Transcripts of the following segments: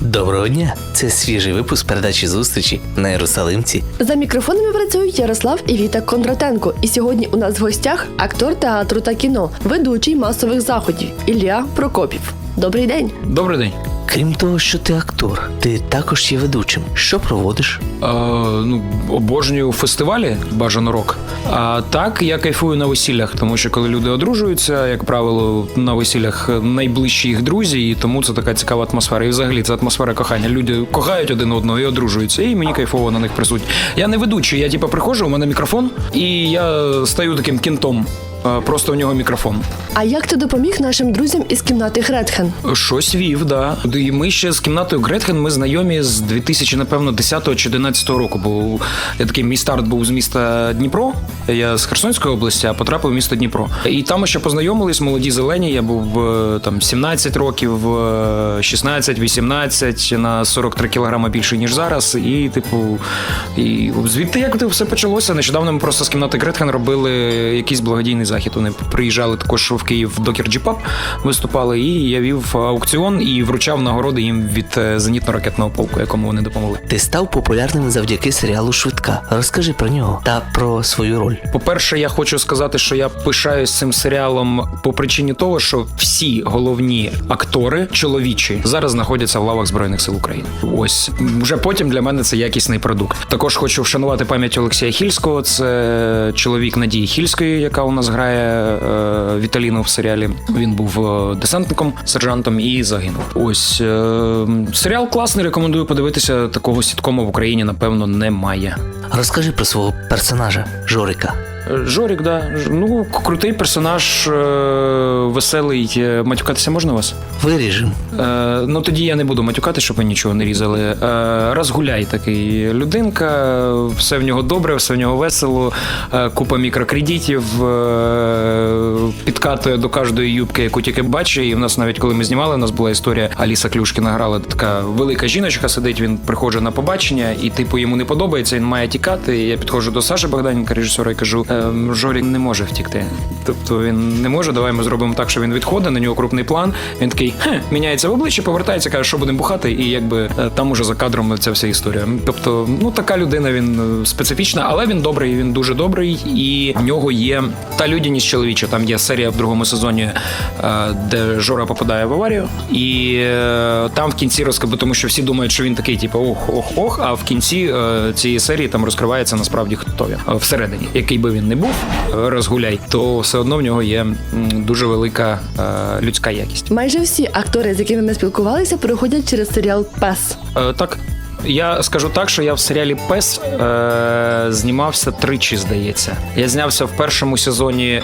Доброго дня! Це свіжий випуск передачі зустрічі на Єрусалимці. За мікрофонами працюють Ярослав і Віта Кондратенко. І сьогодні у нас в гостях актор театру та кіно, ведучий масових заходів Ілля Прокопів. Добрий день. Добрий день. Крім того, що ти актор, ти також є ведучим. Що проводиш? Е, ну, обожнюю фестивалі, бажано рок. А так я кайфую на весіллях, тому що коли люди одружуються, як правило, на весіллях найближчі їх друзі, і тому це така цікава атмосфера. І взагалі це атмосфера кохання. Люди кохають один одного і одружуються, і мені кайфово на них присутні. Я не ведучий, я типу приходжу, у мене мікрофон, і я стаю таким кінтом. Е, Просто у нього мікрофон. А як ти допоміг нашим друзям із кімнати Гретхен? Щось вів, да. І ми ще з кімнатою Гретхен ми знайомі з 2000, напевно, 10 чи 11 року. Бо я такий мій старт був з міста Дніпро. Я з Херсонської області, а потрапив в місто Дніпро. І там ми ще познайомились, молоді зелені. Я був е, там 17 років, е, 16, 18, на 43 кілограми більше, ніж зараз. І, типу, і звідти як це все почалося. Нещодавно ми просто з кімнати Гретхен робили якийсь благодійний захід. Вони приїжджали також в Київ до Кірджіпап, виступали, і я вів аукціон і вручав нагороди їм від е, зенітно-ракетного полку, якому вони допомогли. Ти став популярним завдяки серіалу Швидка. Розкажи про нього та про свою роль. По-перше, я хочу сказати, що я пишаюсь цим серіалом по причині того, що всі головні актори чоловічі зараз знаходяться в лавах збройних сил України. Ось вже потім для мене це якісний продукт. Також хочу вшанувати пам'ять Олексія Хільського. Це чоловік Надії Хільської, яка у нас грає е, Віталіно в серіалі. Він був е, десантником, сержантом і загинув. Ось е, серіал класний. Рекомендую подивитися. Такого сіткому в Україні напевно немає. Розкажи про свого персонажа Жорика. Жорік, да. Ну, крутий персонаж, е, веселий. Е, Матюкатися можна у вас? Виріжем. Е, ну тоді я не буду матюкати, щоб ви нічого не різали. Е, розгуляй такий людинка, все в нього добре, все в нього весело, е, купа мікрокредитів, е, підкатує до кожної юбки, яку тільки бачить. І в нас навіть коли ми знімали, у нас була історія Аліса Клюшкіна грала така велика жіночка сидить. Він приходить на побачення, і типу йому не подобається. Він має тікати. І я підходжу до Саші Богданенка, режисера, і кажу: «Ем, Жорік не може втікти. Тобто він не може. Давай ми зробимо так, що він відходить. На нього крупний план. Він такий хе, міняється в обличчя, повертається, каже, що будемо бухати, і якби е, там уже за кадром ця вся історія. Тобто, ну така людина, він е, специфічна, але він добрий, він дуже добрий, і в нього є та людяність чоловіча. Там є серія в другому сезоні, е, де Жора попадає в аварію, і там в кінці розкажу, тому що всі думають, що він такий, типу, ох, ох, ох. А в кінці цієї серії там розкривається насправді хто він всередині, який би він не був, е, розгуляй, то все одно в нього є дуже велика е, людська якість. Майже всі актори, з якими ми спілкувалися, проходять через серіал Пес. Е, так. Я скажу так, що я в серіалі Пес е, знімався тричі, здається. Я знявся в першому сезоні. Е,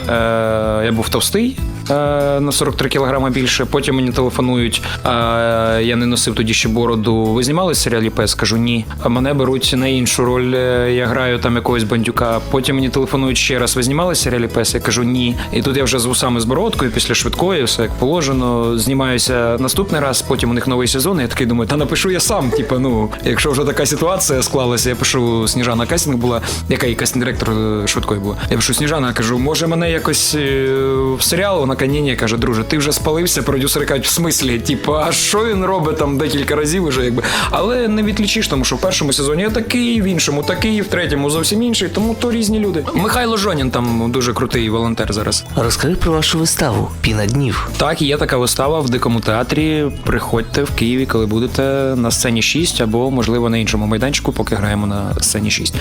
я був товстий на 43 кілограми більше. Потім мені телефонують. Е, я не носив тоді ще бороду. Ви знімали серіалі Пес? Кажу, ні. А мене беруть на іншу роль. е, Я граю там якогось бандюка. Потім мені телефонують ще раз. Ви знімали серіалі Пес? Я кажу, ні. І тут я вже з вусами з бородкою після швидкої, все як положено. Знімаюся наступний раз. Потім у них новий сезон. Я такий думаю, та напишу я сам. Типу, ну, якщо вже така ситуація склалася, я пишу Сніжана Кастінг була, яка і кастинг-директор е, швидкої була. Я пишу Сніжана, кажу, може мене якось е, в серіал? Вона ні, ні, каже, друже, ти вже спалився. Продюсери кажуть, в смислі, типу, а що він робить там декілька разів уже, якби. Але не відлічиш, тому що в першому сезоні я такий, в іншому такий, в третьому зовсім інший, тому то різні люди. Михайло Жонін там дуже крутий волонтер зараз. Розкажи про вашу виставу Піна днів. Так, є така вистава в дикому театрі. Приходьте в Києві, коли будете на сцені 6 або, можливо, на іншому майданчику, поки граємо на сцені 6.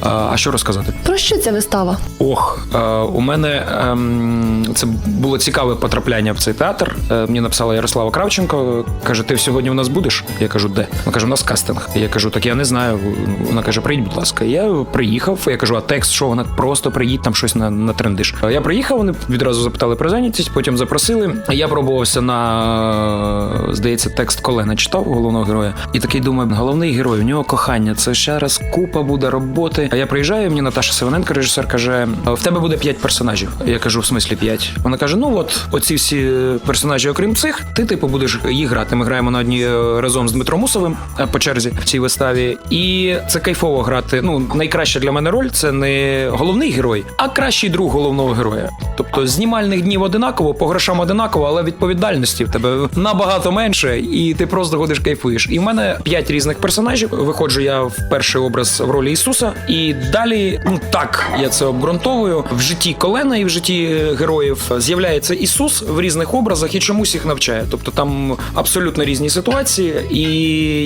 А, а що розказати? Про що ця вистава? Ох, е, у мене ем, це було цікаве потрапляння в цей театр. Е, мені написала Ярослава Кравченко. Каже: Ти сьогодні у нас будеш? Я кажу, де? Вона каже, у нас кастинг. Я кажу, так я не знаю. Вона каже, приїдь, будь ласка. Я приїхав. Я кажу, а текст, що вона просто приїдь там щось на, на трендиш. Я приїхав, вони відразу запитали про зайнятість, потім запросили. Я пробувався на здається, текст Колена читав головного героя. І такий думаю, головний герой, у нього кохання. Це ще раз купа буде роботи. А я приїжджаю, мені Наташа Сиваненко, режисер, каже: в тебе буде п'ять персонажів. Я кажу, в смислі п'ять. Вона каже: ну от оці всі персонажі, окрім цих, ти типу будеш їх грати. Ми граємо на одній е, разом з Дмитром Мусовим е, по черзі в цій виставі. І це кайфово грати. Ну, найкраща для мене роль це не головний герой, а кращий друг головного героя. Тобто знімальних днів одинаково, по грошам одинаково, але відповідальності в тебе набагато менше, і ти просто ходиш кайфуєш. І в мене п'ять різних персонажів. Виходжу я в перший образ в ролі Ісуса, і далі, ну так, я це обґрунтовую. В житті Колена і в житті е, героїв з'являється Ісус в різних образах і чомусь їх навчає. Тобто там абсолютно різні ситуації, і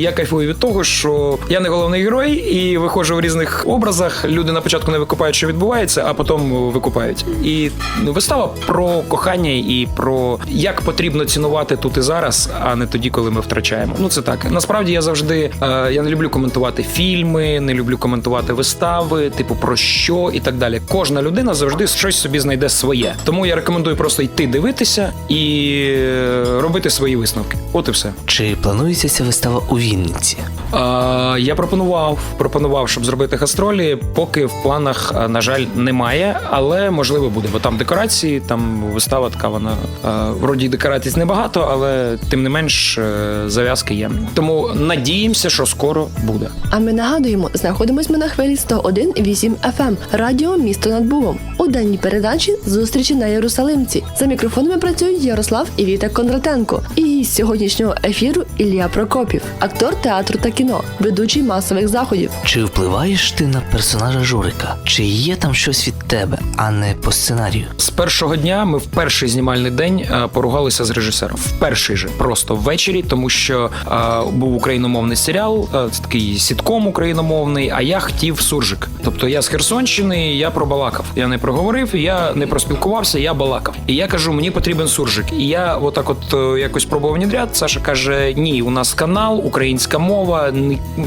я кайфую від того, що я не головний герой, і виходжу в різних образах. Люди на початку не викупають, що відбувається, а потім викупають. І ну, вистава про кохання і про як потрібно цінувати тут і зараз, а не тоді, коли ми втрачаємо. Ну це так. Насправді я завжди е, я не люблю коментувати фільми, не люблю коментувати вистави, типу про що і так далі. Кожна людина завжди щось собі знайде своє. Тому я рекомендую просто йти дивитися і е, робити свої висновки. От і все. Чи планується ця вистава у Вінниці? Е, я пропонував, пропонував, щоб зробити гастролі. Поки в планах, е, на жаль, немає, але можливо буде, бо там декорації, там вистава така вона е, вроді декорацій небагато, але тим не менш зав'язки є. Тому надіємося, що скоро буде. А ми нагадуємо, знаходимось ми на хвилі 101,8 FM, радіо місто над Богом. У денній передачі зустрічі на Єрусалимці. За мікрофонами працюють Ярослав і Віта Кондратенко. І гість сьогоднішнього ефіру Ілля Прокопів, актор театру та кіно, ведучий масових заходів. Чи впливаєш ти на персонажа Журика? Чи є там щось від тебе, а не по сценарію? З першого дня ми в перший знімальний день е, поругалися з режисером. В перший же просто ввечері, тому що е, був україномовний серіал, е, це такий сітком україномовний. А я хотів суржик. Тобто я з Херсонщини, я пробалакав. Я не проговорив, я не проспілкувався, я балакав. І я кажу, мені потрібен суржик. І я отак, от е, якось пробував внідряд. Саша каже: Ні, у нас канал, українська мова.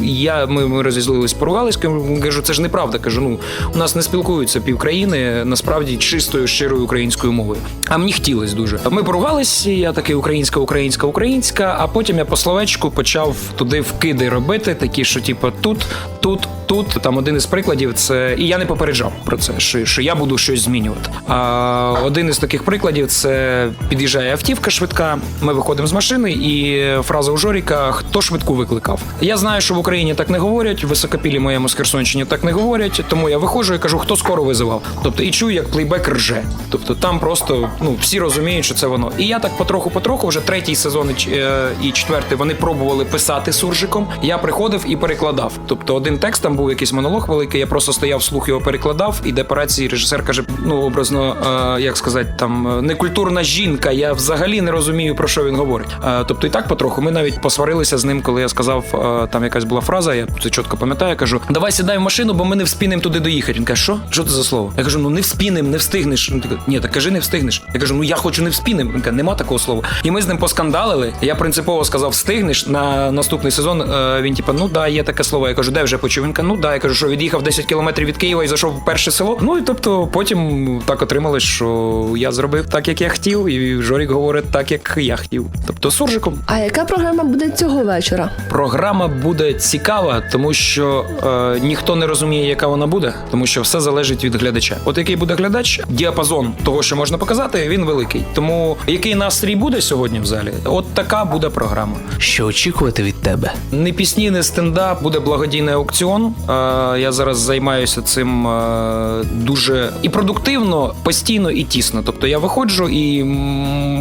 Я ми, ми розізлились, поругались. Кажу, це ж неправда. Кажу, ну у нас не спілкуються півкраїни насправді чистою щирою українською мовою. А мені хотілось дуже. Ми поругались, я такий українська, українська, українська. А потім я по словечку почав туди вкиди робити, такі, що типу тут, тут, тут. Там один із прикладів це і я не попереджав про це, що, що я буду щось змінювати. А один із таких прикладів це під'їжджає автівка швидка. Ми виходимо з машини, і фраза у Жоріка: хто швидку викликав? Я знаю, що в Україні так не говорять. Високопілі моєму з Херсонщині так не говорять. Тому я виходжу і кажу, хто скоро визивав. Тобто і чую, як плейбек рже. Тобто там просто ну всі розуміють, що це воно. І я так потроху-потроху, вже третій сезон і е, четвертий вони пробували писати суржиком. Я приходив і перекладав. Тобто один текст там був якийсь монолог великий. Я просто стояв вслух його перекладав. І де по рації режисер каже: ну образно, е, як сказати, там некультурна жінка. Я взагалі не розумію про що він говорить. Е, тобто, і так потроху. Ми навіть посварилися з ним, коли я сказав, е, там якась була фраза. Я це чітко пам'ятаю. Кажу: давай сідай в машину, бо ми не вспінемо туди доїхати. Він каже, що? Що це за слово? Я кажу, ну не вспінем, не встигнеш. Він такий, Ні, так кажи, не встигнеш. Я кажу, ну я хочу не вспінем. Він каже, нема такого слова. І ми з ним поскандалили. Я принципово сказав, встигнеш на наступний сезон. Е, Він типа, ну да, є таке слово. Я кажу, де вже почув? Він каже, ну да. Я кажу, що від'їхав 10 кілометрів від Києва і зайшов в перше село. Ну і тобто потім так отрималось, що я зробив так, як я хотів, і Жорік говорить так, як я хотів. Тобто суржиком. А яка програма буде цього вечора? Програма буде цікава, тому що е, ніхто не розуміє, яка вона буде, тому що все залежить від глядача. От який буде глядач, діапазон того, що можна показати, він великий. Тому який настрій буде сьогодні в залі, от така буде програма. Що очікувати від тебе? Не пісні, не стендап, буде благодійний аукціон. Е, я зараз займаюся цим е, дуже і продуктивно, постійно і тісно. Тобто я виходжу, і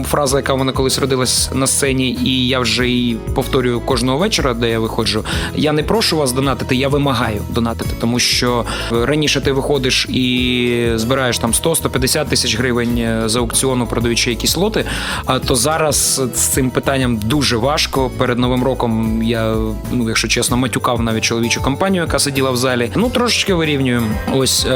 фраза, яка в мене колись родилась на сцені, і я вже її повторюю кожного вечора, де я виходжу. Я не прошу вас донатити, я вимагаю донатити, тому що е, раніше ти виходиш і збираєш там 100-150 тисяч гривень е, з аукціону, продаючи якісь лоти. А то зараз з цим питанням дуже важко. Перед новим роком я, ну якщо чесно, матюкав навіть чоловічу компанію, яка сиділа в залі. Ну трошечки вирівнюю. Ось е-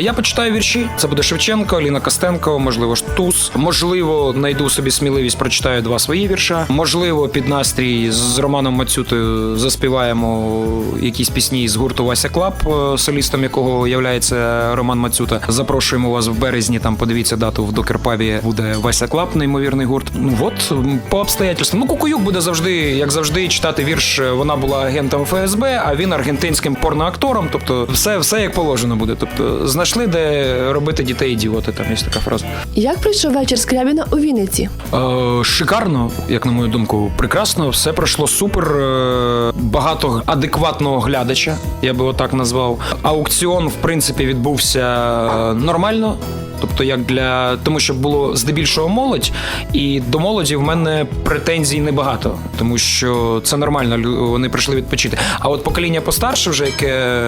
я почитаю вірші. Це буде Шевченко, Ліна Костенко, можливо, Штус. Можливо, знайду собі сміливість, прочитаю два свої вірша. Можливо, під настрій з Романом Мацютою заспіваємо якісь пісні з гурту Вася Клаб, е, солістом якого являється Роман Мацюта. Запрошуємо вас в березні. Там подивіться дату в Докерпабі буде Вася Клаб, неймовірний гурт. Ну от по обстоятельствам. Ну Кукуюк буде завжди, як завжди, читати вірш. Вона була агентом ФСБ, а він аргентинський голівудським порноактором. Тобто, все, все як положено буде. Тобто, знайшли, де робити дітей ідіоти. Там є така фраза. Як пройшов вечір Скрябіна у Вінниці? Е, шикарно, як на мою думку, прекрасно. Все пройшло супер. Е, багато адекватного глядача, я би отак назвав. Аукціон, в принципі, відбувся е, нормально. Тобто, як для тому, що було здебільшого молодь, і до молоді в мене претензій небагато, тому що це нормально. Вони прийшли відпочити. А от покоління постарше, вже яке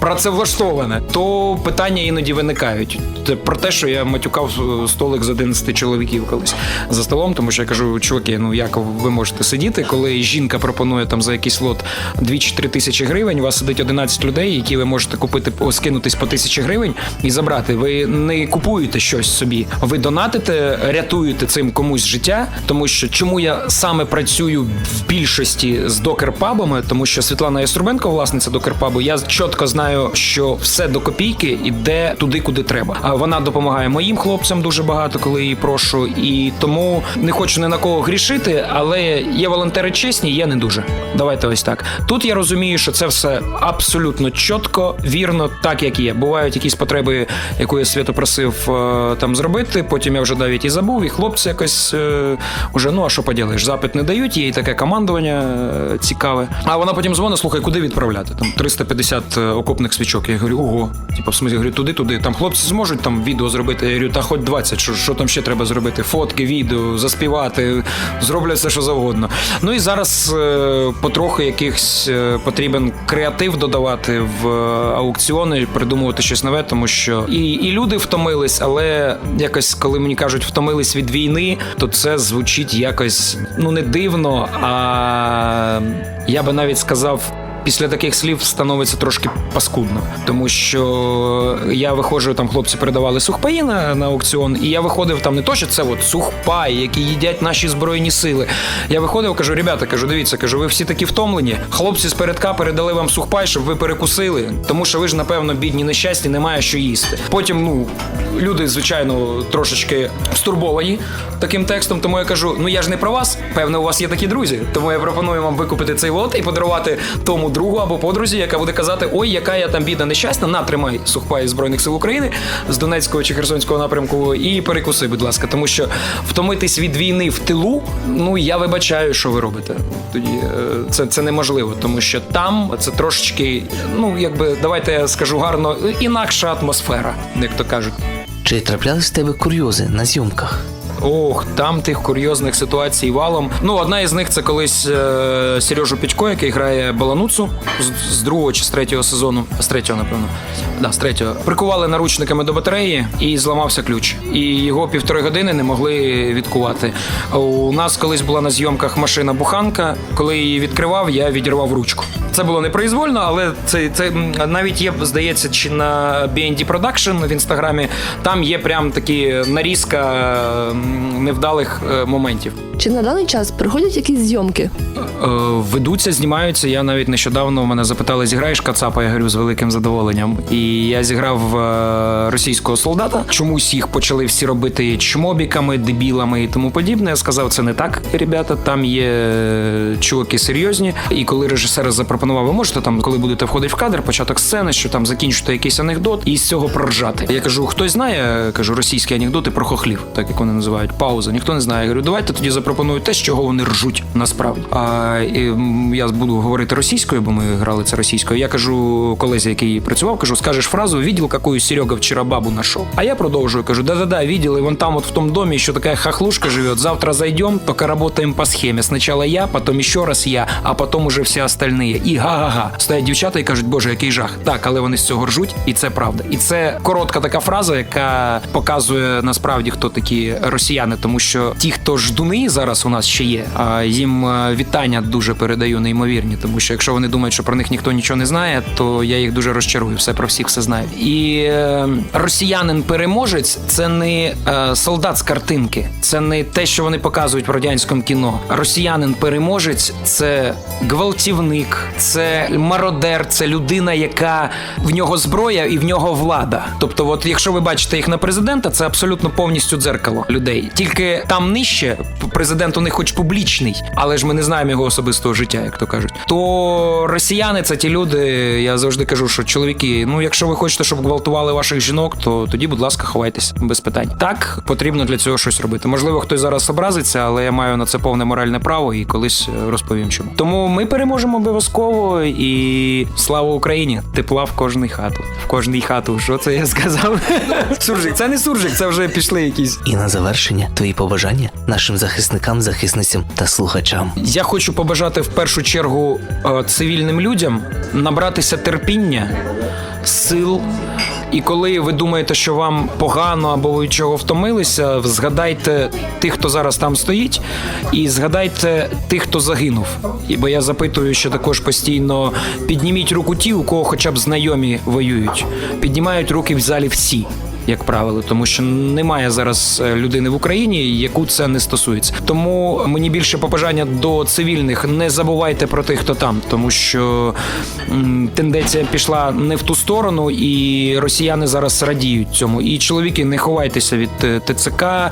працевлаштоване, то питання іноді виникають. Це про те, що я матюкав столик з 11 чоловіків колись за столом, тому що я кажу, чуваки, ну як ви можете сидіти, коли жінка пропонує там за якийсь лот 2 чи 3 тисячі гривень, у вас сидить 11 людей, які ви можете купити скинутись по тисячі гривень і забрати. Ви не купуєте щось собі, ви донатите, рятуєте цим комусь життя. Тому що чому я саме працюю в більшості з докер-пабами, тому що Світлана Яструбенко, власниця докер-пабу, я чітко знаю, що все до копійки іде туди, куди треба. А вона допомагає моїм хлопцям дуже багато, коли її прошу. І тому не хочу ні на кого грішити, але є волонтери чесні, є не дуже. Давайте ось так. Тут я розумію, що це все абсолютно чітко, вірно, так як є. Бувають якісь потреби, яку я свято просив там зробити. Потім я вже навіть і забув, і хлопці якось е, уже ну а що поділиш, запит не дають, і таке командування е, цікаве. А вона потім дзвонить, слухай, куди відправляти? Там 350 окопних свічок. Я говорю, ого, типу, в смислі, говорю, туди, туди. Там хлопці зможуть там відео зробити. Я говорю, та хоч 20, що, що там ще треба зробити? Фотки, відео, заспівати, зроблять все, що завгодно. Ну і зараз е, потроху якихось е, потрібен креатив додавати в е, аукціони, придумувати щось нове, тому що і, і люди втомились, але якось, коли мені кажуть, втомились від війни, то це звучить якось ну не дивно, а я би навіть сказав. Після таких слів становиться трошки паскудно, тому що я виходжу, там хлопці передавали сухпаї на, на аукціон, і я виходив там не то, що це от сухпаї, які їдять наші збройні сили. Я виходив, кажу, ребята, кажу, дивіться, кажу, ви всі такі втомлені. Хлопці з передка передали вам сухпай, щоб ви перекусили, тому що ви ж, напевно, бідні нещасні, немає що їсти. Потім, ну, люди, звичайно, трошечки стурбовані таким текстом, тому я кажу: ну я ж не про вас, певно, у вас є такі друзі. Тому я пропоную вам викупити цей лот і подарувати тому другу або подрузі, яка буде казати: Ой, яка я там бідна нещасна, на тримай сухпай Збройних сил України з Донецького чи Херсонського напрямку і перекуси, будь ласка, тому що втомитись від війни в тилу, ну я вибачаю, що ви робите. Тоді е, це, це неможливо, тому що там це трошечки, ну якби давайте я скажу гарно, інакша атмосфера, як то кажуть. Чи траплялись в тебе курйози на зйомках? Ох, там тих курйозних ситуацій валом. Ну, одна із них це колись е, Сережу Пітько, який грає Балануцу з, з другого чи з третього сезону. З третього, напевно. Да, з третього. Прикували наручниками до батареї і зламався ключ. І його півтори години не могли відкувати. У нас колись була на зйомках машина буханка. Коли її відкривав, я відірвав ручку. Це було непроизвольно, але це, це навіть є, здається, чи на BND Production в інстаграмі. Там є прям такі нарізка невдалих е, моментів. Чи на даний час проходять якісь зйомки? Е, Ведуться, знімаються. Я навіть нещодавно мене запитали, зіграєш Кацапа? Я говорю з великим задоволенням. І я зіграв е, російського солдата. Чомусь їх почали всі робити чмобіками, дебілами і тому подібне. Я сказав, це не так, ребята. Там є чуваки серйозні. І коли режисер запропонував, ви можете там, коли будете входити в кадр, початок сцени, що там закінчити якийсь анекдот, і з цього проржати. Я кажу, хтось знає, кажу, російські анекдоти про хохлів, так як вони називають пауза. Ніхто не знає. Я говорю, давайте тоді запропоную те, з чого вони ржуть насправді. А і, я буду говорити російською, бо ми грали це російською. Я кажу колезі, який працював, кажу, скажеш фразу, видел, какую Серега вчора бабу нашел. А я продовжую, кажу, да-да-да, видел, и вон там вот в том доме еще такая хохлушка живет. Завтра зайдем, только работаем по схеме. Сначала я, потом еще раз я, а потом уже всі остальные. І га-га-га. Стоять дівчата і кажуть, боже, який жах. Так, але вони з цього ржуть, і це правда. І це коротка така фраза, яка показує насправді, хто такі росіяни, тому що ті, хто ждуни зараз у нас ще є, а їм е, вітання дуже передаю неймовірні, тому що якщо вони думають, що про них ніхто нічого не знає, то я їх дуже розчарую. Все про всіх все знаю. І е, росіянин переможець це не е, солдат з картинки, це не те, що вони показують в радянському кіно. Росіянин переможець це гвалтівник, це мародер, це людина, яка в нього зброя і в нього влада. Тобто, от якщо ви бачите їх на президента, це абсолютно повністю дзеркало людей. Тільки там нижче президент у них хоч публічний, але ж ми не знаємо його особистого життя, як то кажуть. То росіяни це ті люди. Я завжди кажу, що чоловіки, ну якщо ви хочете, щоб гвалтували ваших жінок, то тоді, будь ласка, ховайтесь без питань. Так потрібно для цього щось робити. Можливо, хтось зараз образиться, але я маю на це повне моральне право і колись е, розповім чому. Тому ми переможемо обов'язково і слава Україні! Тепла в кожній хату. В кожній хату. Що це я сказав? Суржик, це не суржик, це вже пішли якісь. І на завершення твої побажання нашим захисникам, захисницям та слухачам. Я хочу побажати в першу чергу е, цивільним людям набратися терпіння, сил. І коли ви думаєте, що вам погано або ви чого втомилися, згадайте тих, хто зараз там стоїть, і згадайте тих, хто загинув. І бо я запитую, що також постійно підніміть руку ті, у кого хоча б знайомі воюють. Піднімають руки в залі всі як правило, тому що немає зараз е, людини в Україні, яку це не стосується. Тому мені більше побажання до цивільних не забувайте про тих, хто там, тому що тенденція пішла не в ту сторону, і росіяни зараз радіють цьому. І чоловіки, не ховайтеся від е, ТЦК, е,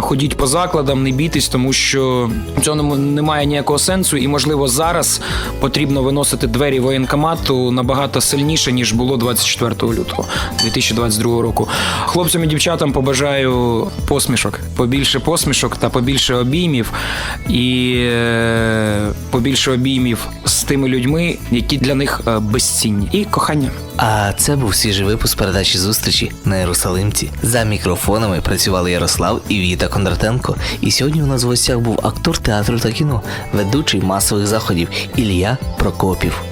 ходіть по закладам, не бійтесь, тому що в цьому немає ніякого сенсу, і можливо зараз потрібно виносити двері воєнкомату набагато сильніше ніж було 24 лютого 2022 року. Хлопцям і дівчатам побажаю посмішок, побільше посмішок та побільше обіймів, і е, побільше обіймів з тими людьми, які для них е, безцінні, і кохання. А це був свіжий випуск передачі зустрічі на Єрусалимці. За мікрофонами працювали Ярослав і Віта Кондратенко. І сьогодні у нас в гостях був актор театру та кіно, ведучий масових заходів Ілля Прокопів.